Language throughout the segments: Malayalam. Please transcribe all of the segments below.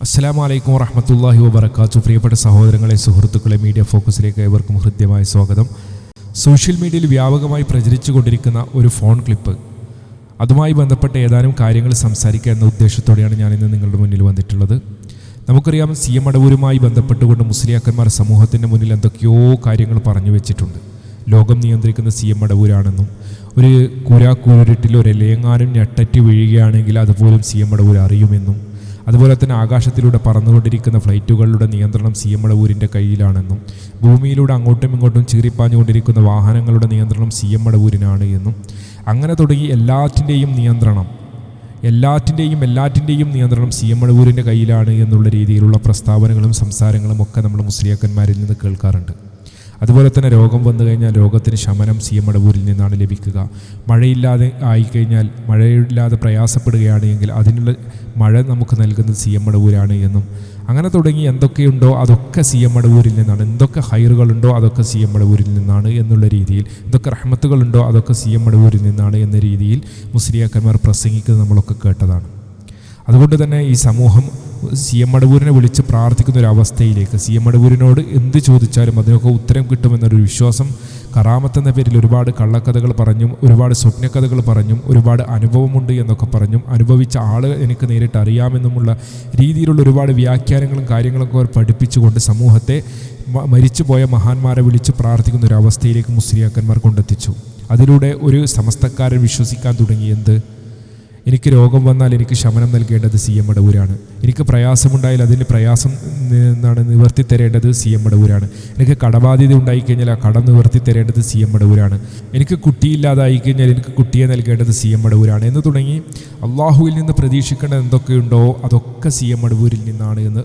അസ്സാം വലൈക്കും വറഹമത്തല്ലാഹി വബർക്കാത്തു പ്രിയപ്പെട്ട സഹോദരങ്ങളെ സുഹൃത്തുക്കളെ മീഡിയ ഫോക്കസിലേക്ക് ഏവർക്കും ഹൃദ്യമായ സ്വാഗതം. സോഷ്യൽ മീഡിയയിൽ വ്യാപകമായി പ്രചരിച്ചു കൊണ്ടിരിക്കുന്ന ഒരു ഫോൺ ക്ലിപ്പ്. അതുമായി ബന്ധപ്പെട്ട ഏതാനും കാര്യങ്ങൾ സംസാരിക്കുക എന്ന ഉദ്ദേശത്തോടെയാണ് ഞാൻ ഇന്ന് നിങ്ങളുടെ മുന്നിൽ വന്നിട്ടുള്ളത്. നമുക്കറിയാം സി എം അടവൂരുമായി ബന്ധപ്പെട്ടുകൊണ്ട് മുസ്ലിയാക്കന്മാർ സമൂഹത്തിന്റെ മുന്നിൽ എന്തൊക്കെയോ കാര്യങ്ങൾ പറഞ്ഞു വെച്ചിട്ടുണ്ട്. ലോകം നിയന്ത്രിക്കുന്ന സി എം അടവൂരാണെന്നും ഒരു കുരാക്കൂരിട്ടിൽ ഒരു ലേങ്ങാനും ഞെട്ടറ്റ് വീഴുകയാണെങ്കിൽ അതുപോലും സി എം അടവൂർ അറിയുമെന്നും അതുപോലെ തന്നെ ആകാശത്തിലൂടെ പറന്നുകൊണ്ടിരിക്കുന്ന ഫ്ലൈറ്റുകളുടെ നിയന്ത്രണം സി എം അടവൂരിന്റെ കയ്യിലാണെന്നും ഭൂമിയിലൂടെ അങ്ങോട്ടും ഇങ്ങോട്ടും ചീറിപ്പാഞ്ഞുകൊണ്ടിരിക്കുന്ന വാഹനങ്ങളുടെ നിയന്ത്രണം സി എം അടവൂരിനാണ് എന്നും അങ്ങനെ തുടങ്ങി എല്ലാറ്റിന്റെയും നിയന്ത്രണം എല്ലാറ്റിന്റെയും എല്ലാറ്റിന്റെയും നിയന്ത്രണം സി എം അടവൂരിന്റെ കയ്യിലാണ് എന്നുള്ള രീതിയിലുള്ള പ്രസ്താവനകളും സംസാരങ്ങളും ഒക്കെ നമ്മൾ മുസ്ലിയാക്കന്മാരിൽ നിന്ന് കേൾക്കാറുണ്ട്. അതുപോലെ തന്നെ രോഗം വന്നു കഴിഞ്ഞാൽ രോഗത്തിന് ശമനം സി എം അടവൂരിൽ നിന്നാണ് ലഭിക്കുക. മഴയില്ലാതെ ആയിക്കഴിഞ്ഞാൽ മഴയില്ലാതെ പ്രയാസപ്പെടുകയാണ് എങ്കിൽ അതിനുള്ള മഴ നമുക്ക് നൽകുന്നത് സി എം അടവൂരാണ് എന്നും. അങ്ങനെ തുടങ്ങി എന്തൊക്കെയുണ്ടോ അതൊക്കെ സി എം അടവൂരിൽ നിന്നാണ്. എന്തൊക്കെ ഹൈറുകളുണ്ടോ അതൊക്കെ സി എം അടവൂരിൽ നിന്നാണ് എന്നുള്ള രീതിയിൽ. എന്തൊക്കെ റഹ്മത്തുകളുണ്ടോ അതൊക്കെ സി എം അടവൂരിൽ നിന്നാണ് എന്ന രീതിയിൽ മുസ്ലിയാക്കന്മാർ പ്രസംഗിക്കുന്നത് നമ്മളൊക്കെ കേട്ടതാണ്. അതുകൊണ്ട് തന്നെ ഈ സമൂഹം സി എം അടവൂരിനെ വിളിച്ച് പ്രാർത്ഥിക്കുന്ന ഒരു അവസ്ഥയിലേക്ക് സി എം അടവൂരിനോട് എന്ത് ചോദിച്ചാലും അതിനൊക്കെ ഉത്തരം കിട്ടുമെന്നൊരു വിശ്വാസം കറാമത്ത് എന്ന പേരിൽ ഒരുപാട് കള്ളക്കഥകൾ പറഞ്ഞും ഒരുപാട് സ്വപ്നക്കഥകൾ പറഞ്ഞും ഒരുപാട് അനുഭവമുണ്ട് എന്നൊക്കെ പറഞ്ഞും അനുഭവിച്ച ആൾ എനിക്ക് നേരിട്ട് അറിയാമെന്നുമുള്ള രീതിയിലുള്ള ഒരുപാട് വ്യാഖ്യാനങ്ങളും കാര്യങ്ങളൊക്കെ അവർ പഠിപ്പിച്ചുകൊണ്ട് സമൂഹത്തെ മരിച്ചുപോയ മഹാന്മാരെ വിളിച്ച് പ്രാർത്ഥിക്കുന്ന ഒരു അവസ്ഥയിലേക്ക് മുസ്ലിയാക്കന്മാർ കൊണ്ടെത്തിച്ചു. അതിലൂടെ ഒരു സമസ്തക്കാരൻ വിശ്വസിക്കാൻ തുടങ്ങി. എന്ത്? എനിക്ക് രോഗം വന്നാൽ എനിക്ക് ശമനം നൽകേണ്ടത് സി എം മടവൂരാണ് എനിക്ക് പ്രയാസമുണ്ടായാൽ അതിന്റെ പ്രയാസം നിന്നാണ് നിവർത്തി തരേണ്ടത് സി എം മടവൂരാണ് എനിക്ക് കടബാധ്യത ഉണ്ടായിക്കഴിഞ്ഞാൽ ആ കടം നിവർത്തി തരേണ്ടത് സി എം മടവൂരാണ് എനിക്ക് കുട്ടിയില്ലാതായി കഴിഞ്ഞാൽ എനിക്ക് കുട്ടിയെ നൽകേണ്ടത് സി എം മടവൂരാണ് എന്ന് തുടങ്ങി. അള്ളാഹുവിൽ നിന്ന് പ്രതീക്ഷിക്കേണ്ടത് എന്തൊക്കെയുണ്ടോ അതൊക്കെ സി എം മടവൂരിൽ നിന്നാണ് എന്ന്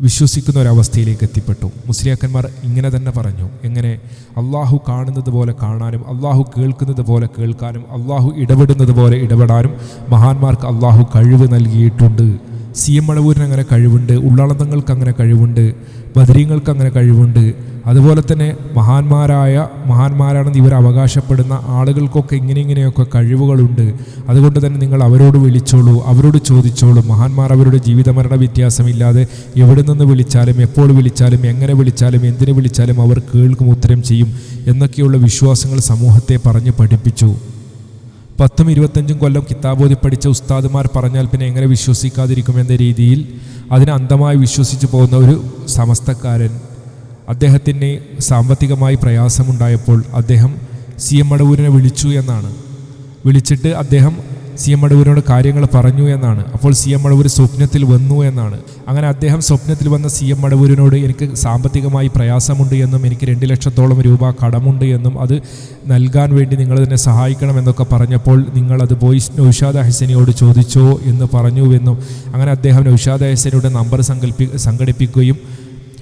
വിശ്വസിക്കുന്ന ഒരവസ്ഥയിലേക്ക് എത്തിപ്പെട്ടു. മുസ്ലിയാക്കന്മാർ ഇങ്ങനെ തന്നെ പറഞ്ഞു. എങ്ങനെ? അള്ളാഹു കാണുന്നത് പോലെ കാണാനും അള്ളാഹു കേൾക്കുന്നത് പോലെ കേൾക്കാനും അള്ളാഹു ഇടപെടുന്നത് പോലെ ഇടപെടാനും മഹാന്മാർക്ക് അള്ളാഹു കഴിവ് നൽകിയിട്ടുണ്ട്. സി എം മഴവൂരിന് അങ്ങനെ കഴിവുണ്ട് ഉള്ളാളന്തങ്ങൾക്ക് അങ്ങനെ കഴിവുണ്ട്. ബദരീങ്ങൾക്ക് അങ്ങനെ കഴിവുണ്ട്. അതുപോലെ തന്നെ മഹാന്മാരായ മഹാന്മാരാണെന്ന് ഇവർ അവകാശപ്പെടുന്ന ആളുകൾക്കൊക്കെ ഇങ്ങനെ ഇങ്ങനെയൊക്കെ കഴിവുകളുണ്ട്. അതുകൊണ്ട് തന്നെ നിങ്ങൾ അവരോട് വിളിച്ചോളൂ അവരോട് ചോദിച്ചോളൂ. മഹാന്മാർ അവരുടെ ജീവിതമരണ വ്യത്യാസമില്ലാതെ എവിടെ നിന്ന് വിളിച്ചാലും എപ്പോൾ വിളിച്ചാലും എങ്ങനെ വിളിച്ചാലും എന്തിനു വിളിച്ചാലും അവർ കേൾക്കും ഉത്തരം ചെയ്യും എന്നൊക്കെയുള്ള വിശ്വാസങ്ങൾ സമൂഹത്തെ പറഞ്ഞ് പഠിപ്പിച്ചു. പത്തും ഇരുപത്തഞ്ചും കൊല്ലം കിതാബോധി പഠിച്ച ഉസ്താദുമാർ പറഞ്ഞാൽ പിന്നെ എങ്ങനെ വിശ്വസിക്കാതിരിക്കുമെന്ന രീതിയിൽ അതിനെ അന്ധമായി വിശ്വസിച്ചു പോകുന്ന ഒരു സമസ്തക്കാരൻ അദ്ദേഹത്തിന് സാമ്പത്തികമായി പ്രയാസമുണ്ടായപ്പോൾ അദ്ദേഹം സി എം മടവൂരിനെ വിളിച്ചു എന്നാണ്. വിളിച്ചിട്ട് അദ്ദേഹം സി എം അടവൂരിനോട് കാര്യങ്ങൾ പറഞ്ഞു എന്നാണ്. അപ്പോൾ സി എം അടവൂർ സ്വപ്നത്തിൽ വന്നു എന്നാണ്. അങ്ങനെ അദ്ദേഹം സ്വപ്നത്തിൽ വന്ന സി എം അടവൂരിനോട് എനിക്ക് സാമ്പത്തികമായി പ്രയാസമുണ്ട് എന്നും എനിക്ക് രണ്ട് ലക്ഷത്തോളം രൂപ കടമുണ്ട് എന്നും അത് നൽകാൻ വേണ്ടി നിങ്ങൾ തന്നെ സഹായിക്കണമെന്നൊക്കെ പറഞ്ഞപ്പോൾ നിങ്ങൾ അത് പോയി നൗഷാദ് ഹസനിയോട് ചോദിച്ചോ എന്ന് പറഞ്ഞുവെന്നും അങ്ങനെ അദ്ദേഹം നൗഷാദ് ഹസനിയുടെ നമ്പർ സങ്കല്പി സംഘടിപ്പിക്കുകയും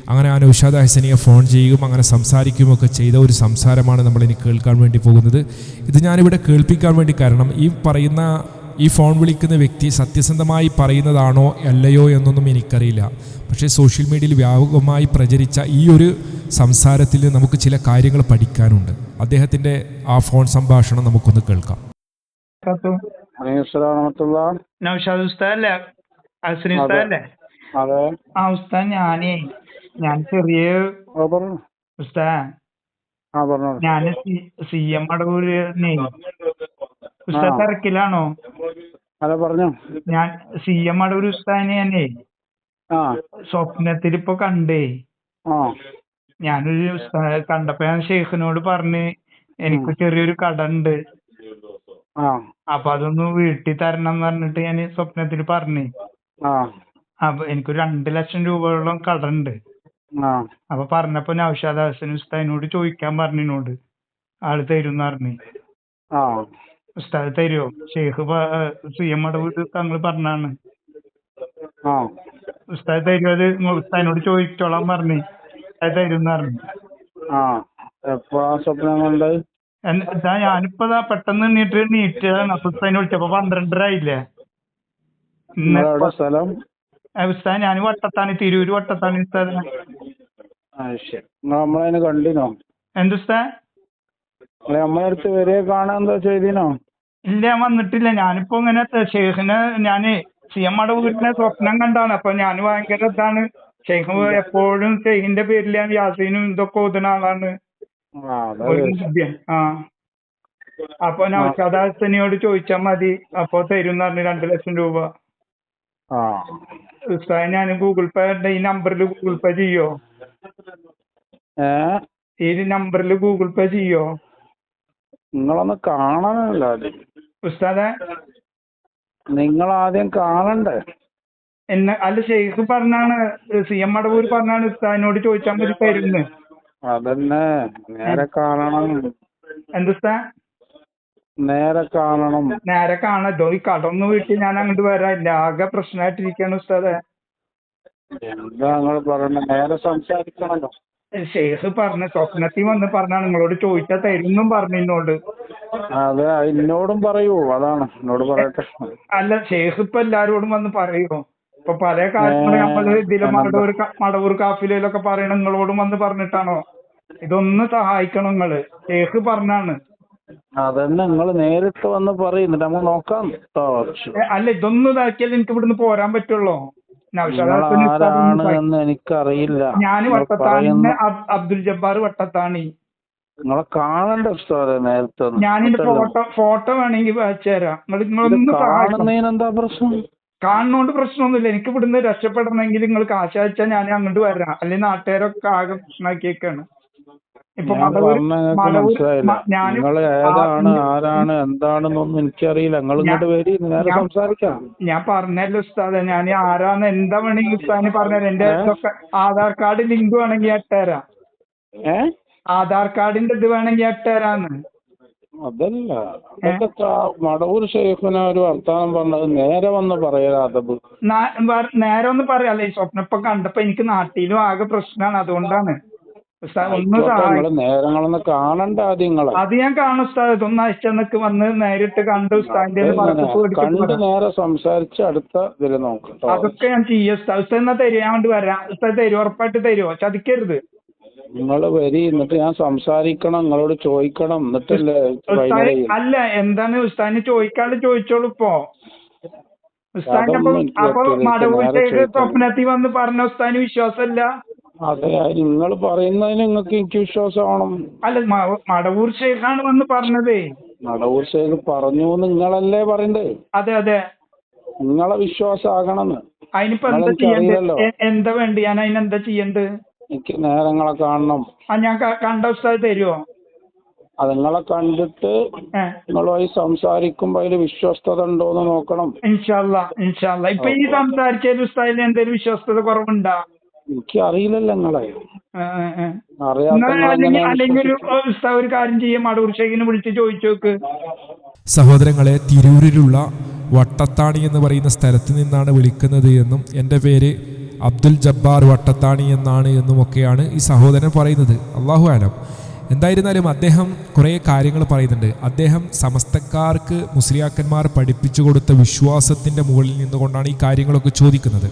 അങ്ങനെ ആ നൗഷാദ ഹസനിയെ ഫോൺ ചെയ്യുകയും അങ്ങനെ സംസാരിക്കുകയുമൊക്കെ ചെയ്ത ഒരു സംസാരമാണ് നമ്മൾ ഇനി കേൾക്കാൻ വേണ്ടി പോകുന്നത്. ഇത് ഞാനിവിടെ കേൾപ്പിക്കാൻ വേണ്ടി കാരണം ഈ പറയുന്ന ഈ ഫോൺ വിളിക്കുന്ന വ്യക്തി സത്യസന്ധമായി പറയുന്നതാണോ അല്ലയോ എന്നൊന്നും എനിക്കറിയില്ല. പക്ഷേ സോഷ്യൽ മീഡിയയിൽ വ്യാപകമായി പ്രചരിച്ച ഈ ഒരു സംസാരത്തിൽ നിന്ന് നമുക്ക് ചില കാര്യങ്ങൾ പഠിക്കാനുണ്ട്. അദ്ദേഹത്തിന്റെ ആ ഫോൺ സംഭാഷണം നമുക്കൊന്ന് കേൾക്കാം. അസ്രി ഉസ്താദ് അതെ. ആ ഉസ്താദ് ഞാനേ ഞാൻ ചെറിയ ഉസ്താ ഞാൻ സി എം അടവൂരിനെ ഉസ്താ തിരക്കിലാണോ? അതെ പറഞ്ഞു. ഞാൻ സി എം അടവൂർ ഉസ്താദിനെ ഞാനേ സ്വപ്നത്തിൽ ഇപ്പൊ കണ്ടേ. ഞാനൊരു കണ്ടപ്പോ ഞാൻ ഷെയ്ഖിനോട് പറഞ്ഞ് എനിക്ക് ചെറിയൊരു കട ഉണ്ട് അപ്പൊ അതൊന്ന് വീട്ടിൽ തരണം എന്ന് പറഞ്ഞിട്ട് ഞാൻ സ്വപ്നത്തിൽ പറഞ്ഞു. അപ്പൊ എനിക്ക് രണ്ട് ലക്ഷം രൂപയോളം കട ഉണ്ട് അപ്പൊ പറഞ്ഞപ്പോ നൗഷാദ് ഹസൻ ഉസ്താദിനോട് ചോദിക്കാൻ പറഞ്ഞിനോട് ആൾ തരും പറഞ്ഞു. ഉസ്താദ് തരുമോ ഷെയ്ഖ് സി എം അടവൂർ തങ്ങൾ പറഞ്ഞാണ്. ഉസ്താദ് തരുമോ അത് ഉസ്താദിനോട് ചോദിച്ചോളാൻ പറഞ്ഞു. അത് തരും പറഞ്ഞു. എന്താ ഞാനിപ്പോ പെട്ടെന്ന് എണ്ണീട്ട് നീറ്റതാണ്. അപ്പൊ ഉസ്താദിനെ വിളിച്ചപ്പോ പന്ത്രണ്ടര ആയില്ലേ? സ്ഥലം? ഉസ്താദ് ഞാൻ വട്ടത്താണ് തിരൂര് വട്ടത്താണ് ഉസ്താദ്. ആ ശരി. കണ്ടിനോ? വരെ കാണാൻ എന്താ ചെയ്തിനോ? ഇല്ല ഞാൻ വന്നിട്ടില്ല. ഞാനിപ്പോ ഇങ്ങനെ ഷെയ്ഖിനെ ഞാൻ സി എം മടവൂരിനെ സ്വപ്നം കണ്ടാണ്. അപ്പൊ ഞാൻ ഭയങ്കര ഇതാണ്. ഷെയ്ഖ് എപ്പോഴും ഷെയ്ഖിന്റെ പേരിൽ ഞാൻ യാസീനും ഇതൊക്കെ ഓതുന്ന ആളാണ്. ആ അതെ അപ്പൊ നൗഷാദാസനിയോട് ചോദിച്ചാൽ മതി. അപ്പൊ തരും പറഞ്ഞു രണ്ട് ലക്ഷം രൂപ. ഉസ്താദ് ഞാൻ ഗൂഗിൾ പേ ഈ നമ്പറിൽ ഗൂഗിൾ പേ ചെയ്യോ? ഏ? ഈ നമ്പറിൽ ഗൂഗിൾ പേ ചെയ്യോ? നിങ്ങളൊന്ന് കാണണമല്ലോ ആദ്യം ഉസ്താദെ? നിങ്ങൾ ആദ്യം കാണണ്ടേ? എന്നെ അല്ല ഷെയ്ഖ് പറഞ്ഞാണ് സി എം മടവൂർ പറഞ്ഞാണ് ഉസ്താദിനോട് ചോദിച്ചാൽ മതി തരുന്ന്. അതന്നെ നേരെ കാണണം. എന്തുസ്താ നേരെ കാണണം. നേരെ കാണല്ലോ ഈ കടന്ന് വീട്ടിൽ ഞാൻ അങ്ങോട്ട് വരാനില്ല ആകെ പ്രശ്നമായിട്ടിരിക്കാണ് ഉസ്താദെ. എന്താ നിങ്ങൾ നേരെ സംസാരിക്കണല്ലോ. ഷെയ്ഖ് പറഞ്ഞ സ്വപ്നത്തിൽ വന്ന് പറഞ്ഞാണ് നിങ്ങളോട് ചോദിച്ചാൽ തരുന്നും പറഞ്ഞു എന്നോട് അതെ എന്നോടും പറയൂ അതാണ്. എന്നോട് പറയട്ടെ. അല്ല ഷെയ്ഖ് ഇപ്പൊ എല്ലാരോടും വന്ന് പറയോ? ഇപ്പൊ പല കാര്യങ്ങളും നമ്മൾ ഇതിലെ മടവൂർ മടവൂർ കാഫിലയിലൊക്കെ പറയണ നിങ്ങളോടും വന്ന് പറഞ്ഞിട്ടാണോ? ഇതൊന്ന് സഹായിക്കണം നിങ്ങൾ. ഷെയ്ഖ് പറഞ്ഞാണ്. അതന്നെ നിങ്ങൾ നേരിട്ട് വന്ന് പറയുന്നുണ്ട് എന്നിട്ട് നമുക്ക് നോക്കാം അല്ല ഇതൊന്നും ഇതാക്കിയാൽ എനിക്ക് ഇവിടുന്ന് പോരാൻ പറ്റുള്ളൂ. ആരാണ് എനിക്കറിയില്ല. ഞാൻ അബ്- അബ്ദുൽ ജബ്ബാർ വട്ടത്താണി. നിങ്ങളെ കാണണ്ട ഉസ്താദെ നേരത്തെ. ഞാനിന്റെ ഫോട്ടോ ഫോട്ടോ വേണമെങ്കിൽ അയച്ചു തരാം. നിങ്ങൾ ഇത് നിങ്ങളൊന്ന് സഹായിക്കണം കാണുന്നതിന് എന്താ പ്രശ്നം? കാണുന്നോണ്ട് പ്രശ്നമൊന്നുമില്ല. എനിക്ക് ഇവിടുന്ന് രക്ഷപ്പെടണമെങ്കിൽ നിങ്ങൾ കാശ് അയച്ചാൽ ഞാൻ അങ്ങോട്ട് വരാം. അല്ലെങ്കിൽ നാട്ടുകാരൊക്കെ ആകെ പ്രശ്നമാക്കിയേക്കാണ്. ഏതാണ് ആരാണ് എന്താണെന്നൊന്നും എനിക്കറിയില്ല. നിങ്ങൾ ഇങ്ങോട്ട് വരി നേരെ ഞാൻ- സംസാരിക്കാം. ഞാൻ പറഞ്ഞല്ലോ ഉസ്താദ് ഞാൻ ആരാന്ന് എന്താ വേണമെങ്കിൽ ഉസ്താദിന് പറഞ്ഞുതരാം എന്റെ ആധാർ കാർഡ് ലിങ്ക് വേണമെങ്കിൽ ഇട്ടുതരാം ഏ? ആധാർ കാർഡിന്റെ ഇത് വേണമെങ്കിൽ ഇട്ടുതരാന്ന് അതല്ല. മടവൂർ ഷെയ്ഖിനെ ഒരു വർത്താനം പറഞ്ഞത് നേരെ വന്ന് പറയലാ അതബ് നാ- വർ- നേരെ ഒന്ന് പറയാല്ലേ സ്വപ്നപ്പൊ സ്വപ്നം ഇപ്പൊ കണ്ടപ്പോ എനിക്ക് നാട്ടിലും ആകെ പ്രശ്നമാണ് അതുകൊണ്ടാണ്. ഒന്ന് നേരങ്ങളൊന്ന് കാണണ്ട ആദ്യം നിങ്ങളെ അത് ഞാൻ കാണും ഉസ്താദ്. ഇതൊന്ന് അയച്ചെന്നൊക്കെ വന്ന് നേരിട്ട് കണ്ട് ഉസ്താദിന്റെ കണ്ട് നേരെ സംസാരിച്ച് അടുത്ത ഇതിൽ നോക്കാം അതൊക്കെ ഞാൻ ചെയ്യാം. ഉസ്താദ് ഉസ്താദ് എന്നാ തരും ഞാൻ വേണ്ടി വരാം. ഉസ്താദ് തരുമോ ഉറപ്പായിട്ട് തരുമോ ചതിക്കരുത്. നിങ്ങൾ വരി എന്നിട്ട് ഞാൻ സംസാരിക്കണം നിങ്ങളോട് ചോദിക്കണം എന്നിട്ടല്ലേ അല്ല എന്താണ് ഉസ്താദിന് ചോദിക്കാണ്ട് ചോദിച്ചോളൂ ഇപ്പൊ. ഉസ്താദിന് അപ്പൊ മടവൂട്ടേക്ക് സ്വപ്നത്തിൽ വന്ന് പറഞ്ഞ ഉസ്താദിന് വിശ്വാസമല്ല. അതെ നിങ്ങൾ പറയുന്നതിന് നിങ്ങൾക്ക് എനിക്ക് വിശ്വാസമാവണം. അല്ല മ- മടവൂർ ഷെയ്ഖാണ് വന്ന് പറഞ്ഞതേ. മടവൂർ ഷേഖ് പറഞ്ഞു നിങ്ങളല്ലേ പറയണ്ടേ? അതെ അതെ. നിങ്ങളെ വിശ്വാസമാകണമെന്ന് അതിനിപ്പോ എന്താ അറിയില്ലല്ലോ. എ- എന്താ വേണ്ടി? ഞാൻ അതിനെന്താ ചെയ്യണ്ട് എനിക്ക് നേരങ്ങളെ കാണണം. ആ ഞാൻ ക- കണ്ട ഉസ്താദ് തരുമോ അത് നിങ്ങളെ കണ്ടിട്ട് നിങ്ങളുമായി സംസാരിക്കുമ്പോ അതിൽ വിശ്വസ്തത ഉണ്ടോന്ന് നോക്കണം. ഇൻഷാല്ല ഇൻഷാല്ല ഇപ്പൊ ഈ സംസാരിച്ചതിൽ ഉസ്താദിന് എന്തെങ്കിലും വിശ്വസ്തത കുറവുണ്ടാ? എനിക്ക് അറിയില്ലല്ലോ നിങ്ങളെ അല്ലെങ്കിൽ ഒരു കാര്യം ചെയ്യും വിളിച്ച് സഹോദരങ്ങളെ തിരൂരിലുള്ള വട്ടത്താണി എന്ന് പറയുന്ന സ്ഥലത്ത് നിന്നാണ് വിളിക്കുന്നത് എന്നും എന്റെ പേര് അബ്ദുൽ ജബ്ബാർ വട്ടത്താണി എന്നാണ് എന്നുമൊക്കെയാണ് ഈ സഹോദരൻ പറയുന്നത്. അള്ളാഹു ആലം എന്തായിരുന്നാലും അദ്ദേഹം കുറേ കാര്യങ്ങൾ പറയുന്നുണ്ട്. അദ്ദേഹം സമസ്തക്കാർക്ക് മുസ്ലിയാക്കന്മാർ പഠിപ്പിച്ചു കൊടുത്ത വിശ്വാസത്തിന്റെ മുകളിൽ നിന്നുകൊണ്ടാണ് ഈ കാര്യങ്ങളൊക്കെ ചോദിക്കുന്നത്.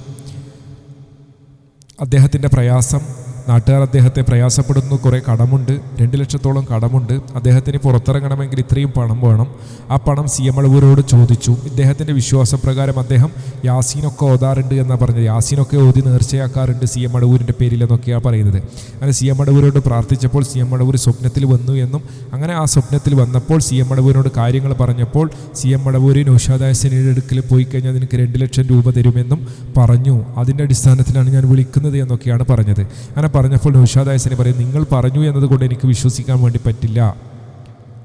അദ്ദേഹത്തിന്റെ പ്രയാസം നാട്ടുകാർ അദ്ദേഹത്തെ പ്രയാസപ്പെടുന്നു. കുറേ കടമുണ്ട്. രണ്ട് ലക്ഷത്തോളം കടമുണ്ട്. അദ്ദേഹത്തിന് പുറത്തിറങ്ങണമെങ്കിൽ ഇത്രയും പണം വേണം. ആ പണം സി എം അളവൂരോട് ചോദിച്ചു. ഇദ്ദേഹത്തിന്റെ വിശ്വാസപ്രകാരം അദ്ദേഹം യാസീനൊക്കെ ഓതാറുണ്ട് എന്നാണ് പറഞ്ഞത്. യാസീനൊക്കെ ഓതി നേർച്ചയാക്കാറുണ്ട് സി എം പേരിൽ എന്നൊക്കെയാണ് പറയുന്നത്. അങ്ങനെ സി എം അടവൂരോട് പ്രാർത്ഥിച്ചപ്പോൾ സി എം അടവൂർ സ്വപ്നത്തിൽ വന്നു എന്നും അങ്ങനെ ആ സ്വപ്നത്തിൽ വന്നപ്പോൾ സി എം അടവൂരിനോട് കാര്യങ്ങൾ പറഞ്ഞപ്പോൾ സി എം അടവൂര് നൗഷാദാസിന്റെ അടുക്കൽ പോയി കഴിഞ്ഞാൽ നിനക്ക് രണ്ട് ലക്ഷം രൂപ തരുമെന്നും പറഞ്ഞു. അതിന്റെ അടിസ്ഥാനത്തിലാണ് ഞാൻ വിളിക്കുന്നത് എന്നൊക്കെയാണ് പറഞ്ഞത്. അങ്ങനെ പറഞ്ഞപ്പോൾ നൗഷാദാസിനെ പറയും നിങ്ങൾ പറഞ്ഞു എന്നതുകൊണ്ട് എനിക്ക് വിശ്വസിക്കാൻ വേണ്ടി പറ്റില്ല.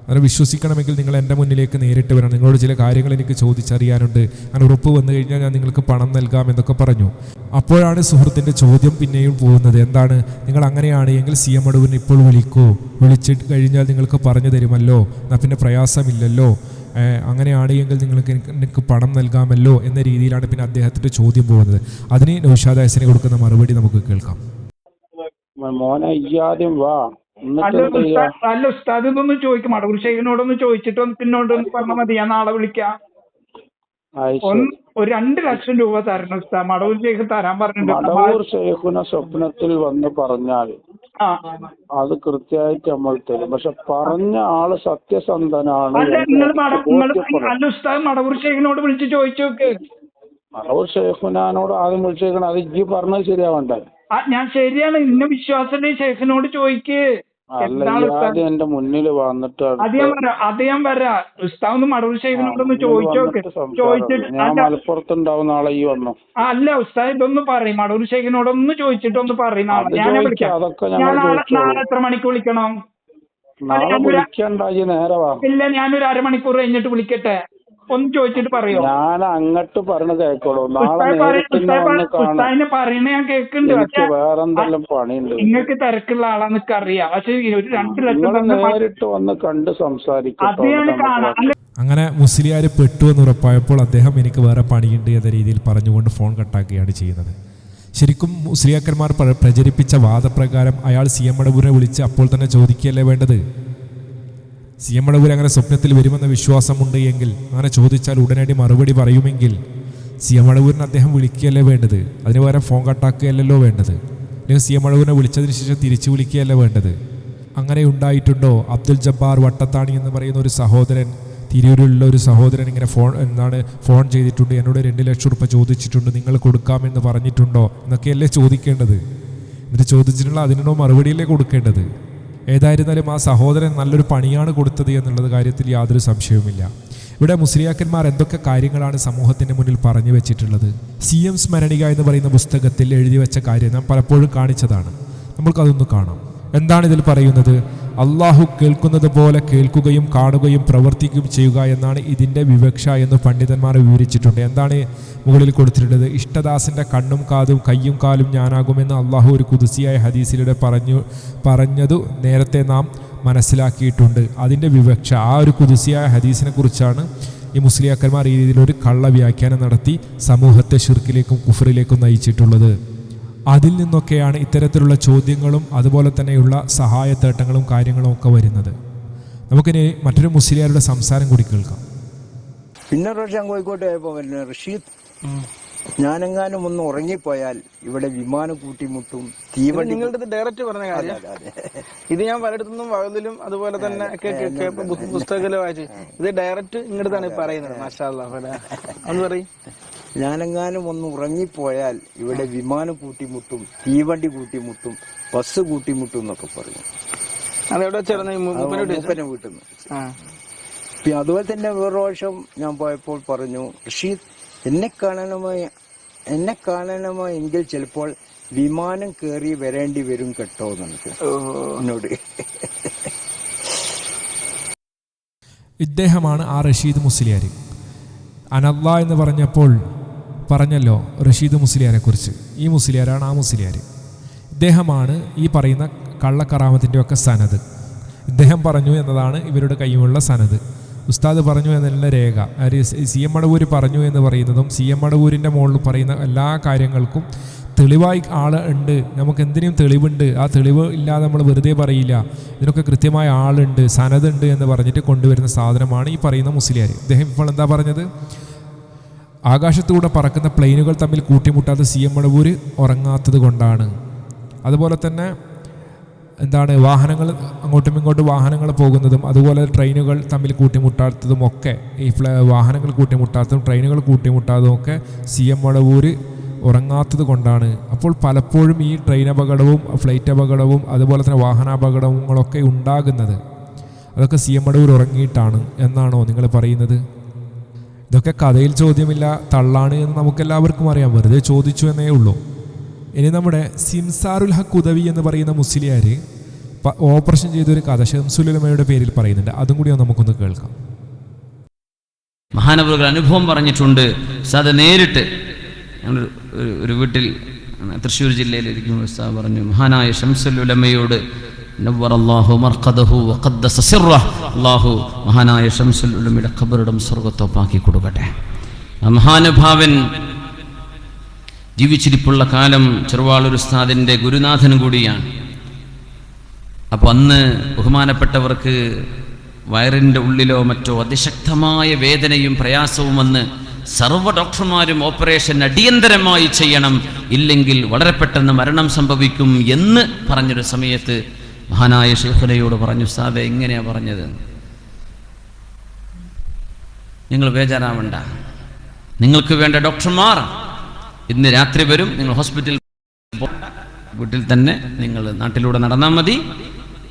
അങ്ങനെ വിശ്വസിക്കണമെങ്കിൽ നിങ്ങൾ എന്റെ മുന്നിലേക്ക് നേരിട്ട് വരണം. നിങ്ങളോട് ചില കാര്യങ്ങൾ എനിക്ക് ചോദിച്ചറിയാനുണ്ട്. അങ്ങനെ ഉറപ്പ് വന്നു കഴിഞ്ഞാൽ ഞാൻ നിങ്ങൾക്ക് പണം നൽകാം എന്നൊക്കെ പറഞ്ഞു. അപ്പോഴാണ് സുഹൃത്തിന്റെ ചോദ്യം പിന്നെയും പോകുന്നത്. എന്താണ്? നിങ്ങൾ അങ്ങനെയാണ് എങ്കിൽ സി എം അടുവിന് ഇപ്പോൾ വിളിക്കൂ. വിളിച്ചിട്ട് കഴിഞ്ഞാൽ നിങ്ങൾക്ക് പറഞ്ഞു തരുമല്ലോ. എന്നാൽ പിന്നെ പ്രയാസമില്ലല്ലോ. ഏഹ് അങ്ങനെയാണ് എങ്കിൽ നിങ്ങൾക്ക് എനിക്ക് പണം നൽകാമല്ലോ എന്ന രീതിയിലാണ് പിന്നെ അദ്ദേഹത്തിന്റെ ചോദ്യം പോകുന്നത്. അതിന് നൗഷാദാസിനെ കൊടുക്കുന്ന മറുപടി നമുക്ക് കേൾക്കാം. മോനെ ഈ ആദ്യം വാ അല്ല ഉസ്താദ് ഇതൊന്ന് ചോദിക്കും. മടവൂർ ഷെയ്ഖിനോടൊന്ന് ചോദിച്ചിട്ട് ഒന്ന് പറഞ്ഞാൽ മതി. ഞാൻ നാളെ വിളിക്കാം. ഒന്ന് ഒരു രണ്ട് ലക്ഷം രൂപ തരണം ഉസ്താദ്. മടവൂർ ഷെയ്ഖ് തരാൻ പറഞ്ഞിട്ടുണ്ട്. മടവൂർ ഷെയ്ഖുന സ്വപ്നത്തിൽ വന്ന് പറഞ്ഞാൽ അത് കൃത്യമായിട്ട് നമ്മൾ തരും. പക്ഷെ പറഞ്ഞ ആൾ സത്യസന്ധനാണ് അല്ല ഉസ്താദ് മടവൂർ ഷെയ്ഖിനോട് വിളിച്ച് ചോദിച്ചു നോക്ക്. മടവൂർ ഷെയ്ഖുനാനോട് ആദ്യം വിളിച്ചേക്കണം. അത് ഇജ്ജി പറഞ്ഞത് ശരിയാവണ്ടേ? ഞാൻ ശരിയാണ്. ഇന്ന വിശ്വാസമുണ്ട് ഷെയ്ഖിനോട് ചോദിക്ക്. എന്റെ മുന്നിൽ വന്നിട്ട് അത് വരാ ഞാൻ വരാം അത് ഞാൻ ഒന്ന് മടവൂർ ഷെയ്ഖിനോടൊന്ന് ആ, ചോദിച്ചു നോക്ക്. ചോദിച്ചിട്ട് ഞാൻ അല്ല. മലപ്പുറത്ത് ഉണ്ടാവും നാളെ ഈ വന്നു. ആ, അല്ല ഉസ്താദ് ഇതൊന്ന് പറയും. മടവൂർ ഷെയ്ഖിനോടൊന്ന് ചോദിച്ചിട്ട് ഒന്ന് പറയും. ഞാൻ വിളിക്കാം. ഞാൻ നാളെ എത്ര മണിക്ക് വിളിക്കണം? ഇല്ല ഞാനൊരു അരമണിക്കൂർ കഴിഞ്ഞിട്ട് വിളിക്കട്ടെ. ഒന്ന് ചോദിച്ചിട്ട് പറയോ? ഞാൻ അങ്ങോട്ട് പറഞ്ഞു കേക്കോളൂ. ഉസ്താദിനെ പറയണ ഞാൻ കേൾക്കുന്നുണ്ട്. വേറെന്തെല്ലാം പണിയുണ്ട്. നിങ്ങൾക്ക് തിരക്കുള്ള ആളാന്നൊക്കെ അറിയാം. പക്ഷെ ഒരു രണ്ട് ലക്ഷം നേരിട്ട് വന്ന് കണ്ട് അല്ല അങ്ങനെ മുസ്ലിയാർ പെട്ടു എന്ന് ഉറപ്പായപ്പോൾ അദ്ദേഹം എനിക്ക് വേറെ പണിയുണ്ട് എന്ന രീതിയിൽ പറഞ്ഞുകൊണ്ട് ഫോൺ കട്ടാക്കുകയാണ് ചെയ്യുന്നത്. ശരിക്കും മുസ്ലിയാക്കന്മാർ പ്ര- പ്രചരിപ്പിച്ച വാദപ്രകാരം അയാൾ സി എം മടവൂരിനെ വിളിച്ച് അപ്പോൾ തന്നെ ചോദിക്കുകയല്ലേ വേണ്ടത്? സി എം മടവൂർ അങ്ങനെ സ്വപ്നത്തിൽ വരുമെന്ന വിശ്വാസമുണ്ട് എങ്കിൽ അങ്ങനെ ചോദിച്ചാൽ ഉടനടി മറുപടി പറയുമെങ്കിൽ സി എം മടവൂരിനെ അദ്ദേഹം വിളിക്കുകയല്ലേ വേണ്ടത്? അതിന് പകരം ഫോൺ കട്ടാക്കുകയല്ലല്ലോ വേണ്ടത്? അല്ലെങ്കിൽ സി എം മടവൂരിനെ വിളിച്ചതിന് ശേഷം തിരിച്ചു വിളിക്കുകയല്ലേ വേണ്ടത്? അങ്ങനെ ഉണ്ടായിട്ടുണ്ടോ? അബ്ദുൽ ജബ്ബാർ വട്ടത്താണി എന്ന് പറയുന്ന ഒരു സഹോദരൻ തിരൂരിലുള്ള ഒരു സഹോദരൻ ഇങ്ങനെ ഫോൺ എന്താണ് ഫോൺ ചെയ്തിട്ടുണ്ട്. എന്നോട് രണ്ട് ലക്ഷം രൂപ ചോദിച്ചിട്ടുണ്ട്. നിങ്ങൾ കൊടുക്കാമെന്ന് പറഞ്ഞിട്ടുണ്ടോ? എന്നൊക്കെയല്ലേ ചോദിക്കേണ്ടത്. എന്നിട്ട് ചോദിച്ചിട്ടുള്ള അതിനോ മറുപടിയല്ലേ കൊടുക്കേണ്ടത്. ഏതായിരുന്നാലും ആ സഹോദരൻ നല്ലൊരു പണിയാണ് കൊടുത്തത് എന്നുള്ളത് കാര്യത്തിൽ യാതൊരു സംശയവുമില്ല. ഇവിടെ മുസ്ലിയാക്കന്മാർ എന്തൊക്കെ കാര്യങ്ങളാണ് സമൂഹത്തിന്റെ മുന്നിൽ പറഞ്ഞു വെച്ചിട്ടുള്ളത്? സി എം സ്മരണിക എന്ന് പറയുന്ന പുസ്തകത്തിൽ എഴുതി വെച്ച കാര്യം നാം പലപ്പോഴും കാണിച്ചതാണ്. നമ്മൾക്കതൊന്ന് കാണാം. എന്താണ് ഇതിൽ പറയുന്നത്? അള്ളാഹു കേൾക്കുന്നത് പോലെ കേൾക്കുകയും കാണുകയും പ്രവർത്തിക്കുകയും ചെയ്യുക എന്നാണ് ഇതിന്റെ വിവക്ഷ എന്ന് പണ്ഡിതന്മാർ വിവരിച്ചിട്ടുണ്ട്. എന്താണ് മുകളിൽ കൊടുത്തിട്ടുള്ളത്? ഇഷ്ടദാസിന്റെ കണ്ണും കാതും കയ്യും കാലും ഞാനാകുമെന്ന് അള്ളാഹു ഒരു കുതിസിയായ ഹദീസിലൂടെ പറഞ്ഞു പറഞ്ഞതു നേരത്തെ നാം മനസ്സിലാക്കിയിട്ടുണ്ട്. അതിന്റെ വിവക്ഷ ആ ഒരു കുതിസിയായ ഹദീസിനെ കുറിച്ചാണ് ഈ മുസ്ലിയാക്കന്മാർ ഈ രീതിയിലൊരു കള്ള വ്യാഖ്യാനം നടത്തി സമൂഹത്തെ ഷിർക്കിലേക്കും കുഫറിലേക്കും നയിച്ചിട്ടുള്ളത്. അതിൽ നിന്നൊക്കെയാണ് ഇത്തരത്തിലുള്ള ചോദ്യങ്ങളും അതുപോലെ തന്നെയുള്ള സഹായത്തേട്ടങ്ങളും കാര്യങ്ങളും ഒക്കെ വരുന്നത്. നമുക്കിനി മറ്റൊരു മുസ്ലിയാരുടെ സംസാരം കൂടി കേൾക്കാം. പിന്നെ ഒരു പ്രാവശ്യം കോഴിക്കോട്ട് പോയപ്പോ വരുന്ന റഷീദ്. ഞാനെങ്ങാനും ഒന്ന് ഉറങ്ങിപ്പോയാൽ ഇവിടെ വിമാനം കൂട്ടിമുട്ടും തീവണ്ടി നിങ്ങളുടെ ഡയറക്റ്റ് പറഞ്ഞ കാര്യം. ഇത് ഞാൻ പലയിടത്തുനിന്നും വകതിലും അതുപോലെ തന്നെ പുസ്തകത്തിലും വായിച്ചു. ഇത് ഡയറക്റ്റ് ഇങ്ങോട്ടാണ് പറയുന്നത് മാഷാ ഒന്ന് പറയും. ഞാനെങ്ങാനും ഒന്ന് ഉറങ്ങിപ്പോയാൽ ഇവിടെ വിമാനം കൂട്ടിമുട്ടും തീവണ്ടി കൂട്ടിമുട്ടും ബസ് കൂട്ടിമുട്ടും എന്നൊക്കെ പറഞ്ഞു അതെവിടെ ചേർന്ന് മൂപ്പനെ വീട്ടിൽ? നിന്ന്. അതുപോലെ തന്നെ വേറെ പ്രാവശ്യം ഞാൻ പോയപ്പോൾ പറഞ്ഞു റഷീദ് എന്നെ കാണണമോ എന്നെ കാണണമോ എങ്കിൽ ചിലപ്പോൾ വിമാനം കയറി വരേണ്ടി വരും കേട്ടോ നമുക്ക് എന്നോട്. ഇദ്ദേഹമാണ് ആ റഷീദ് മുസ്ലിയാർ അനല്ല എന്ന് പറഞ്ഞപ്പോൾ പറഞ്ഞല്ലോ റഷീദ് മുസ്ലിയാരെ കുറിച്ച് ഈ മുസ്ലിയാരാണ് ആ മുസ്ലിയാർ ഇദ്ദേഹമാണ് ഈ പറയുന്ന കള്ളക്കറാമത്തിന്റെ ഒക്കെ സനത് ഇദ്ദേഹം പറഞ്ഞു എന്നതാണ് ഇവരുടെ കയ്യിലുള്ള സനത് ഉസ്താദ് പറഞ്ഞു എന്നുള്ള രേഖ. സി എം മടവൂർ പറഞ്ഞു എന്ന് പറയുന്നതും സി എം മടവൂരിന്റെ മുകളിൽ പറയുന്ന എല്ലാ കാര്യങ്ങൾക്കും തെളിവായി ആൾ ഉണ്ട്. നമുക്ക് എന്തിനും തെളിവുണ്ട്. ആ തെളിവ് ഇല്ലാതെ നമ്മൾ വെറുതെ പറയില്ല. ഇതിനൊക്കെ കൃത്യമായ ആളുണ്ട് സനതുണ്ട് എന്ന് പറഞ്ഞിട്ട് കൊണ്ടുവരുന്ന സാധനമാണ് ഈ പറയുന്ന മുസ്ലിയാർ ഇദ്ദേഹം ഇപ്പോൾ എന്താ പറഞ്ഞത്? ആകാശത്തൂടെ പറക്കുന്ന പ്ലെയിനുകൾ തമ്മിൽ കൂട്ടിമുട്ടാതെ സി എം മടവൂര് ഉറങ്ങാത്തത് കൊണ്ടാണ്. അതുപോലെ തന്നെ എന്താണ് വാഹനങ്ങൾ അങ്ങോട്ടും ഇങ്ങോട്ടും വാഹനങ്ങൾ പോകുന്നതും അതുപോലെ ട്രെയിനുകൾ തമ്മിൽ കൂട്ടിമുട്ടാത്തതും ഒക്കെ ഈ വാഹനങ്ങൾ കൂട്ടിമുട്ടാത്തതും ട്രെയിനുകൾ കൂട്ടിമുട്ടാത്തതും ഒക്കെ സി എം മടവൂര് ഉറങ്ങാത്തത് കൊണ്ടാണ്. അപ്പോൾ പലപ്പോഴും ഈ ട്രെയിൻ അപകടവും ഫ്ലൈറ്റ് അപകടവും അതുപോലെ തന്നെ വാഹനാപകടങ്ങളൊക്കെ ഉണ്ടാകുന്നത്. അതൊക്കെ സി എം മടവൂർ ഉറങ്ങിയിട്ടാണ് എന്നാണോ നിങ്ങൾ പറയുന്നത്? ഇതൊക്കെ കഥയിൽ ചോദ്യമില്ല തള്ളാണ് എന്ന് നമുക്കെല്ലാവർക്കും അറിയാം. വെറുതെ ചോദിച്ചു എന്നേ ഉള്ളൂ. ഇനി നമ്മുടെ സിംസാറുൽ ഹക്ക് ഉദവി എന്ന് പറയുന്ന മുസ്ലിയാർ ഓപ്പറേഷൻ ചെയ്തൊരു കഥ ഷംസുലുലമയുടെ പേരിൽ പറയുന്നുണ്ട്. അതും കൂടി നമുക്കൊന്ന് കേൾക്കാം. മഹാനവറുകൾ അനുഭവം പറഞ്ഞിട്ടുണ്ട്. സാദ് നേരിട്ട് ഒരു- വീട്ടിൽ തൃശ്ശൂർ ജില്ലയിലിരിക്കുമ്പോൾ ഉസ്താദ് പറഞ്ഞു മഹാനായ ഷംസുൽ അല്ലാഹു മഹാനായ ഷംസുൽ ഉലമയുടെ ഖബറിടം സ്വർഗത്തോപ്പാക്കി കൊടുക്കട്ടെ. മഹാനുഭാവൻ ജീവിച്ചിരിപ്പുള്ള കാലം ചെറുവാളൂർ ഉസ്താദിന്റെ ഗുരുനാഥൻ കൂടിയാണ്. അപ്പോൾ അന്ന് ബഹുമാനപ്പെട്ടവർക്ക് വയറിന്റെ ഉള്ളിലോ മറ്റോ അതിശക്തമായ വേദനയും പ്രയാസവും വന്ന് സർവ ഡോക്ടർമാരും ഓപ്പറേഷൻ അടിയന്തരമായി ചെയ്യണം ഇല്ലെങ്കിൽ വളരെ പെട്ടെന്ന് മരണം സംഭവിക്കും എന്ന് പറഞ്ഞൊരു സമയത്ത് മഹാനായ ശേഖരയോട് പറഞ്ഞു സാദെ എങ്ങനെയാ പറഞ്ഞത്. നിങ്ങൾ ബേജാറാവണ്ട. നിങ്ങൾക്ക് വേണ്ട ഡോക്ടർമാർ. ഇന്ന് രാത്രി വരും നിങ്ങൾ ഹോസ്പിറ്റലിൽ. വീട്ടിൽ തന്നെ നിങ്ങൾ നാട്ടിലൂടെ നടന്നാൽ മതി.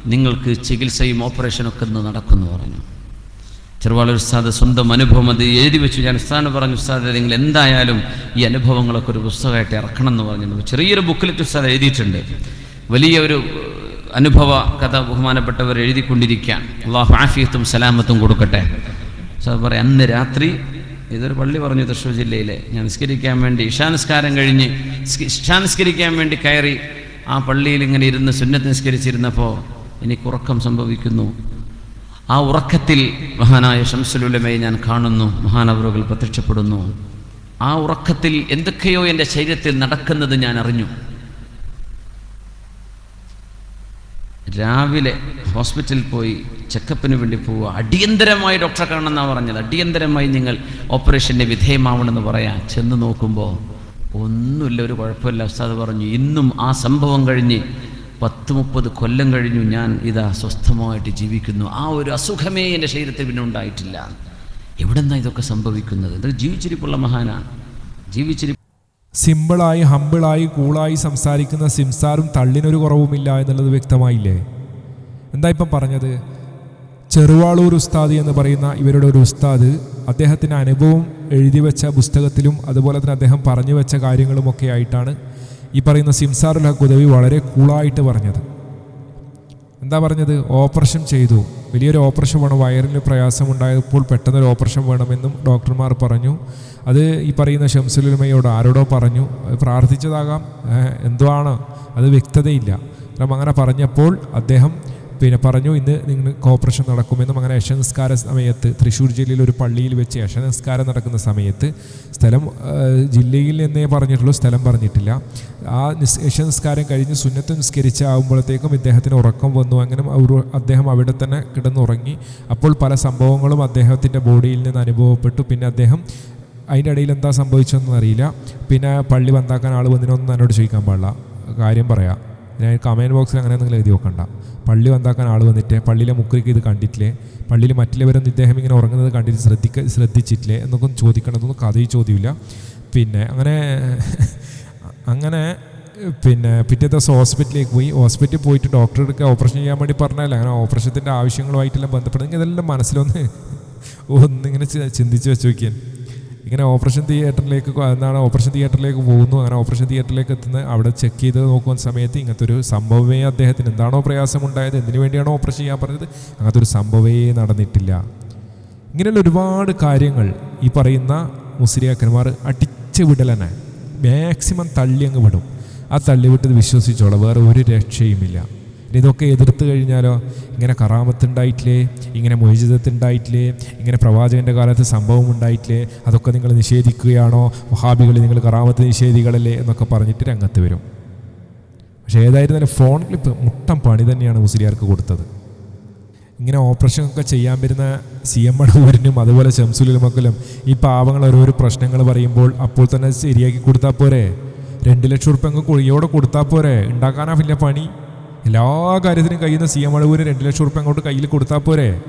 നിങ്ങൾക്ക് ചികിത്സയും ഓപ്പറേഷനും ഒക്കെ ഇന്ന് നടക്കുന്നു പറഞ്ഞു. ചെറുവാളൂർ ഉസ്താദ് സ്വന്തം അനുഭവം അത് എഴുതി വെച്ചു. ഞാൻ ഉസ്താദ് പറഞ്ഞു ഉസ്താദ് നിങ്ങൾ എന്തായാലും ഈ അനുഭവങ്ങളൊക്കെ ഒരു പുസ്തകമായിട്ട് ഇറക്കണം എന്ന് പറഞ്ഞു. ചെറിയൊരു ബുക്കിലെറ്റ് ഉസ്താദ് എഴുതിയിട്ടുണ്ട്. വലിയ ഒരു അനുഭവ കഥ ബഹുമാനപ്പെട്ടവർ എഴുതിക്കൊണ്ടിരിക്കുകയാണ്. അള്ളാഹു ആഫിയത്തും സലാമത്തും കൊടുക്കട്ടെ. സാർ പറയാം അന്ന് രാത്രി ഇതൊരു പള്ളി പറഞ്ഞു തൃശ്ശൂർ ജില്ലയിലെ ഞാൻ നിസ്കരിക്കാൻ വേണ്ടി ഇഷാനിസ്കാരം കഴിഞ്ഞ് നിസ്ക- ഇഷാനിസ്കരിക്കാൻ വേണ്ടി കയറി ആ പള്ളിയിൽ ഇങ്ങനെ ഇരുന്ന് സുന്നത്ത് നിസ്കരിച്ചിരുന്നപ്പോൾ എനിക്ക് ഉറക്കം സംഭവിക്കുന്നു. ആ ഉറക്കത്തിൽ മഹാനായ ശംസലുലമയെ ഞാൻ കാണുന്നു മഹാനവറുകൾ പ്രത്യക്ഷപ്പെടുന്നു. ആ ഉറക്കത്തിൽ എന്തൊക്കെയോ എന്റെ ശരീരത്തിൽ നടക്കുന്നത് ഞാൻ അറിഞ്ഞു. രാവിലെ ഹോസ്പിറ്റലിൽ പോയി ചെക്കപ്പിന് വേണ്ടി പോവുക. അടിയന്തരമായി ഡോക്ടറെ കാണണമെന്നാണ് പറഞ്ഞത്. അടിയന്തരമായി നിങ്ങൾ ഓപ്പറേഷന്റെ വിധേയമാവണമെന്ന് പറയാൻ ചെന്ന് നോക്കുമ്പോൾ ഒന്നുമില്ല ഒരു കുഴപ്പമില്ല. ഉസ്താദ് പറഞ്ഞു ഇന്നും ആ സംഭവം കഴിഞ്ഞ് പത്ത് മുപ്പത് കൊല്ലം കഴിഞ്ഞു ഞാൻ ഇതാ സ്വസ്ഥമായിട്ട് ജീവിക്കുന്നു. ആ ഒരു അസുഖമേ എന്റെ ശരീരത്തിൽ പിന്നെ ഉണ്ടായിട്ടില്ല. എവിടെന്നാ ഇതൊക്കെ സംഭവിക്കുന്നത്? ഇത് ജീവിച്ചിരിപ്പുള്ള മഹാനാണ്. ജീവിച്ചിരി സിമ്പിളായി ഹമ്പിളായി കൂളായി സംസാരിക്കുന്ന സിംസാറും തള്ളിനൊരു കുറവുമില്ല എന്നുള്ളത് വ്യക്തമായില്ലേ? എന്താ ഇപ്പം പറഞ്ഞത്? ചെറുവാളൂർ ഉസ്താദ് എന്ന് പറയുന്ന ഇവരുടെ ഒരു ഉസ്താദ് അദ്ദേഹത്തിന്റെ അനുഭവം എഴുതി വെച്ച പുസ്തകത്തിലും അതുപോലെ തന്നെ അദ്ദേഹം പറഞ്ഞു വെച്ച കാര്യങ്ങളുമൊക്കെ ആയിട്ടാണ് ഈ പറയുന്ന സിംസാറുൽ ഹക്ക് ഉദവി വളരെ കൂളായിട്ട് പറഞ്ഞത്. എന്താ പറഞ്ഞത്? ഓപ്പറേഷൻ ചെയ്തു. വലിയൊരു ഓപ്പറേഷൻ വേണം. വയറിന് പ്രയാസമുണ്ടായപ്പോൾ പെട്ടെന്നൊരു ഓപ്പറേഷൻ വേണമെന്നും ഡോക്ടർമാർ പറഞ്ഞു. അത് ഈ പറയുന്ന ഷംസുലുമയോട് ആരോടോ പറഞ്ഞു പ്രാർത്ഥിച്ചതാകാം എന്തോ ആണ് അത് വ്യക്തതയില്ല. കാരണം അങ്ങനെ പറഞ്ഞപ്പോൾ അദ്ദേഹം പിന്നെ പറഞ്ഞു ഇന്ന് നിങ്ങൾ കോപ്പറേഷൻ നടക്കുമെന്നും അങ്ങനെ യശനസ്കാര സമയത്ത് തൃശ്ശൂർ ജില്ലയിൽ ഒരു പള്ളിയിൽ വെച്ച് യശനസ്കാരം നടക്കുന്ന സമയത്ത് സ്ഥലം ജില്ലയിൽ എന്നേ പറഞ്ഞിട്ടുള്ളൂ സ്ഥലം പറഞ്ഞിട്ടില്ല. ആ നിസ് യശനസ്കാരം കഴിഞ്ഞ് സുന്നത്ത് നിസ്കരിച്ച് ആകുമ്പോഴത്തേക്കും ഇദ്ദേഹത്തിന് ഉറക്കം വന്നു. അങ്ങനെ അദ്ദേഹം അവിടെ തന്നെ കിടന്നുറങ്ങി. അപ്പോൾ പല സംഭവങ്ങളും അദ്ദേഹത്തിന്റെ ബോഡിയിൽ നിന്ന് അനുഭവപ്പെട്ടു. പിന്നെ അദ്ദേഹം അതിന്റെ ഇടയിൽ എന്താ സംഭവിച്ചതെന്ന് അറിയില്ല. പിന്നെ പള്ളി വന്നാക്കാൻ ആൾ വന്നിനൊന്നും എന്നോട് ചോദിക്കാൻ പാടില്ല. കാര്യം പറയാം. ഞാൻ കമന്റ് ബോക്സിൽ അങ്ങനെ നിങ്ങൾ എഴുതി വെക്കണ്ട. പള്ളി വന്നാക്കാൻ ആൾ വന്നിട്ട് പള്ളിയിലെ മുക്രിക്ക് ഇത് കണ്ടിട്ടില്ലേ? പള്ളിയിൽ മറ്റുള്ളവരൊന്നും ഇദ്ദേഹം ഇങ്ങനെ ഉറങ്ങുന്നത് കണ്ടിട്ട് ശ്രദ്ധിക്ക ശ്രദ്ധിച്ചിട്ടില്ലേ? എന്നൊക്കെ ചോദിക്കണമെന്നൊന്നും കഥയിൽ ചോദ്യമില്ല. പിന്നെ അങ്ങനെ അങ്ങനെ പിന്നെ പിറ്റേ ദിവസം ഹോസ്പിറ്റലിലേക്ക് പോയി. ഹോസ്പിറ്റലിൽ പോയിട്ട് ഡോക്ടറെ എടുക്കുക ഓപ്പറേഷൻ ചെയ്യാൻ വേണ്ടി പറഞ്ഞല്ല അങ്ങനെ ഓപ്പറേഷത്തിന്റെ ആവശ്യങ്ങളുമായിട്ടെല്ലാം ബന്ധപ്പെടുന്നെങ്കിൽ ഇതെല്ലാം മനസ്സിലൊന്ന് ഒന്നിങ്ങനെ ചിന്തിച്ച് വെച്ച് നോക്കിയാൽ ഇങ്ങനെ ഓപ്പറേഷൻ തിയേറ്ററിലേക്ക് എന്താണ് ഓപ്പറേഷൻ തിയേറ്ററിലേക്ക് പോകുന്നു അങ്ങനെ ഓപ്പറേഷൻ തിയേറ്ററിലേക്ക് എത്തുന്ന അവിടെ ചെക്ക് ചെയ്ത് നോക്കുന്ന സമയത്ത് ഇങ്ങനത്തെ ഒരു സംഭവമേ അദ്ദേഹത്തിന് എന്താണോ പ്രയാസമുണ്ടായത് എന്തിനു വേണ്ടിയാണോ ഓപ്പറേഷൻ ചെയ്യാൻ പറഞ്ഞത്? അങ്ങനത്തെ ഒരു സംഭവമേ നടന്നിട്ടില്ല. ഇങ്ങനെയുള്ള ഒരുപാട് കാര്യങ്ങൾ ഈ പറയുന്ന മുസ്ലിയാക്കന്മാർ അടിച്ച് വിടലനെ മാക്സിമം തള്ളി അങ്ങ് വിടും. ആ തള്ളി വിട്ടത് വിശ്വസിച്ചോളാം. വേറെ ഒരു രക്ഷയുമില്ല. ഇനി ഇതൊക്കെ എതിർത്ത് കഴിഞ്ഞാലോ? ഇങ്ങനെ കറാമത്തുണ്ടായിട്ടില്ലേ? ഇങ്ങനെ മൊയ്ജിതത്തുണ്ടായിട്ടില്ലേ ഇങ്ങനെ പ്രവാചകന്റെ കാലത്ത് സംഭവം ഉണ്ടായിട്ടില്ലേ അതൊക്കെ നിങ്ങൾ നിഷേധിക്കുകയാണോ? വഹാബികൾ നിങ്ങൾ കറാമത്ത് നിഷേധികളല്ലേ? എന്നൊക്കെ പറഞ്ഞിട്ട് രംഗത്ത് വരും. പക്ഷേ ഏതായിരുന്നാലും ഫോൺ ക്ലിപ്പ് മുട്ടം പണി തന്നെയാണ് മുസ്ലിയാർക്ക് കൊടുത്തത്. ഇങ്ങനെ ഓപ്പറേഷൻ ഒക്കെ ചെയ്യാൻ വരുന്ന സി എം അടൂരിനും അതുപോലെ ഷംസുലുമക്കലും ഈ പാവങ്ങൾ ഓരോരോ പ്രശ്നങ്ങൾ പറയുമ്പോൾ അപ്പോൾ തന്നെ ശരിയാക്കി കൊടുത്താൽ പോരെ? രണ്ട് ലക്ഷം റുപ്യ അങ്ങ് കുഴിയോടെ കൊടുത്താൽ പോരെ? ഉണ്ടാക്കാനാ വലിയ പണി? എല്ലാ കാര്യത്തിനും കഴിയുന്ന സി എം അളവൂര് രണ്ട് ലക്ഷം ഉറുപ്പ് അങ്ങോട്ട് കയ്യിൽ കൊടുത്താൽ പോരെ.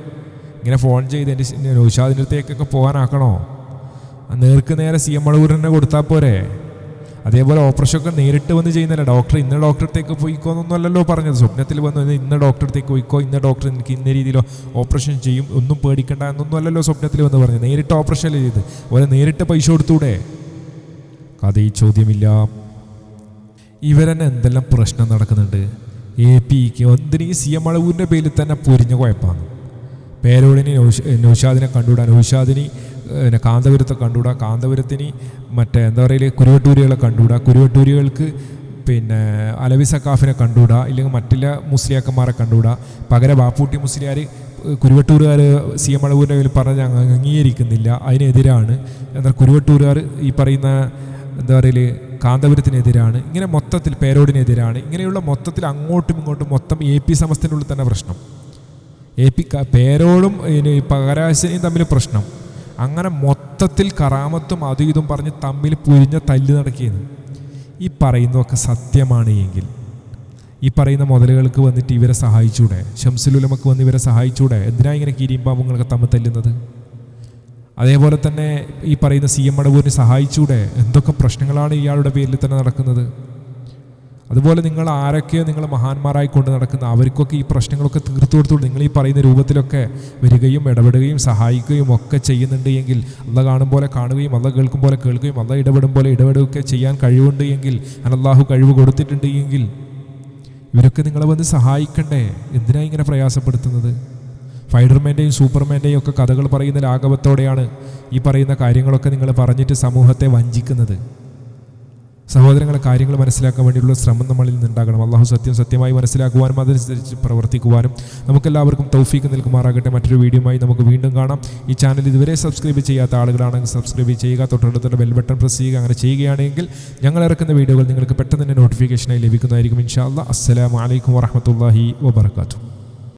ഇങ്ങനെ ഫോൺ ചെയ്ത് എന്റെ നൗഷാദിന്റെ അടുത്തേക്കൊക്കെ പോകാനാക്കണോ? നേർക്ക് നേരെ സി എം അളവൂർ തന്നെ കൊടുത്താൽ പോരെ. അതേപോലെ ഓപ്പറേഷൻ ഒക്കെ നേരിട്ട് വന്ന് ചെയ്യുന്നില്ല? ഡോക്ടർ ഇന്ന ഡോക്ടർ അടുത്തേക്ക് പോയിക്കോ എന്നൊന്നല്ലല്ലോ പറഞ്ഞത്. സ്വപ്നത്തിൽ വന്ന് ഇന്ന ഡോക്ടർ അടുത്തേക്ക് പോയിക്കോ ഇന്ന ഡോക്ടർ എനിക്ക് ഇന്ന രീതിയിലോ ഓപ്പറേഷൻ ചെയ്യും ഒന്നും പേടിക്കണ്ട എന്നൊന്നും അല്ലല്ലോ സ്വപ്നത്തിൽ വന്ന് പറഞ്ഞത്. നേരിട്ട് ഓപ്പറേഷൻ ചെയ്ത് ഓരോ നേരിട്ട് പൈസ കൊടുത്തൂടെ? കഥ ഈ ചോദ്യമില്ല. ഇവരെന്നെ എന്തെല്ലാം പ്രശ്നം നടക്കുന്നുണ്ട്? എ പിക്ക് എന്തിനീ സി എം അളവൂരിന്റെ പേരിൽ തന്നെ പൊരിഞ്ഞ കുഴപ്പമാണ്. പേരോടിനി നൗഷ- നൗഷാദിനെ കണ്ടുവിടാൻ നൗഷാദിനി പിന്നെ കാന്തപുരത്തെ കണ്ടുകൂടാ. കാന്തപുരത്തിന് മറ്റേ എന്താ പറയുക കുരുവട്ടൂരികളെ കണ്ടുകൂടാ. കുരുവട്ടൂരികൾക്ക് പിന്നെ അലവി സക്കാഫിനെ കണ്ടുകൂടാ. ഇല്ലെങ്കിൽ മറ്റുള്ള മുസ്ലിയാക്കന്മാരെ കണ്ടുകൂടാ. പകരം ബാപ്പൂട്ടി മുസ്ലിയാർ കുരുവട്ടൂരുകാർ സി എം അളവൂരിന്റെ പേരിൽ പറഞ്ഞ് അംഗീകരിക്കുന്നില്ല. അതിനെതിരാണ്. എന്നാൽ കുരുവട്ടൂരുകാർ ഈ പറയുന്ന എന്താ പറയൽ? കാന്തപുരത്തിനെതിരാണ് ഇങ്ങനെ മൊത്തത്തിൽ പേരോടിനെതിരാണ് ഇങ്ങനെയുള്ള മൊത്തത്തിൽ അങ്ങോട്ടും ഇങ്ങോട്ടും മൊത്തം എ പി സമസ്തനുള്ളിൽ തന്നെ പ്രശ്നം. എ പി പേരോടും പകരാശിനിയും തമ്മിൽ പ്രശ്നം. അങ്ങനെ മൊത്തത്തിൽ കറാമത്തും അതും ഇതും പറഞ്ഞ് തമ്മിൽ പുരിഞ്ഞ തല്ല് നടക്കിയെന്ന് ഈ പറയുന്നതൊക്കെ സത്യമാണ് എങ്കിൽ ഈ പറയുന്ന മുതലുകൾക്ക് വന്നിട്ട് ഇവരെ സഹായിച്ചൂടെ? ഷംസുലുലമക്ക് വന്ന് ഇവരെ സഹായിച്ചൂടെ? എന്തിനാ ഇങ്ങനെ കീരിയും പാമ്പുങ്ങളൊക്കെ തമ്മിൽ തല്ലുന്നത്? അതേപോലെ തന്നെ ഈ പറയുന്ന സി എം മടവൂരിനെ സഹായിച്ചൂടെ? എന്തൊക്കെ പ്രശ്നങ്ങളാണ് ഇയാളുടെ പേരിൽ തന്നെ നടക്കുന്നത്? അതുപോലെ നിങ്ങൾ ആരൊക്കെയോ നിങ്ങൾ മഹാന്മാരായി കൊണ്ട് നടക്കുന്ന അവർക്കൊക്കെ ഈ പ്രശ്നങ്ങളൊക്കെ തീർത്തു കൊടുത്തോളൂ നിങ്ങൾ ഈ പറയുന്ന രൂപത്തിലൊക്കെ വരികയും ഇടപെടുകയും സഹായിക്കുകയും ഒക്കെ ചെയ്യുന്നുണ്ട് എങ്കിൽ അല്ല കാണും പോലെ കാണുകയും അല്ല കേൾക്കും പോലെ കേൾക്കുകയും അല്ല ഇടപെടും പോലെ ഇടപെടുകയൊക്കെ ചെയ്യാൻ കഴിവുണ്ട് എങ്കിൽ അനല്ലാഹു കഴിവ് കൊടുത്തിട്ടുണ്ട് എങ്കിൽ ഇവരൊക്കെ നിങ്ങളെ വന്ന് സഹായിക്കണ്ടേ? എന്തിനാണ് ഇങ്ങനെ പ്രയാസപ്പെടുത്തുന്നത്? ഫൈഡർമാന്റെയും സൂപ്പർമാന്റെയും ഒക്കെ കഥകൾ പറയുന്ന ലാഘവത്തോടെയാണ് ഈ പറയുന്ന കാര്യങ്ങളൊക്കെ നിങ്ങൾ പറഞ്ഞിട്ട് സമൂഹത്തെ വഞ്ചിക്കുന്നത്. സഹോദരങ്ങളെ കാര്യങ്ങൾ മനസ്സിലാക്കാൻ വേണ്ടിയുള്ള ശ്രമം നമ്മളിൽ നിന്നുണ്ടാകണം. അള്ളാഹു സത്യം സത്യമായി മനസ്സിലാക്കുവാനും അതനുസരിച്ച് പ്രവർത്തിക്കുവാനും നമുക്കെല്ലാവർക്കും തൗഫീക്ക് നിൽക്കുമാറാകട്ടെ മറ്റൊരു വീഡിയോയുമായി നമുക്ക് വീണ്ടും കാണാം. ഈ ചാനൽ ഇതുവരെ സബ്സ്ക്രൈബ് ചെയ്യാത്ത ആളുകളാണെങ്കിൽ സബ്സ്ക്രൈബ് ചെയ്യുക. തൊട്ടടുത്തുള്ള ബെൽ ബട്ടൺ പ്രസ് ചെയ്യുക. അങ്ങനെ ചെയ്യുകയാണെങ്കിൽ ഞങ്ങൾ ഇറക്കുന്ന വീഡിയോകൾ നിങ്ങൾക്ക് പെട്ടെന്ന് തന്നെ നോട്ടിഫിക്കേഷനായി ലഭിക്കുന്നതായിരിക്കും. ഇൻഷാ അല്ലാ അസ്സലാമു അലൈക്കും വറഹമത്തല്ലാഹി വബർക്കാത്തു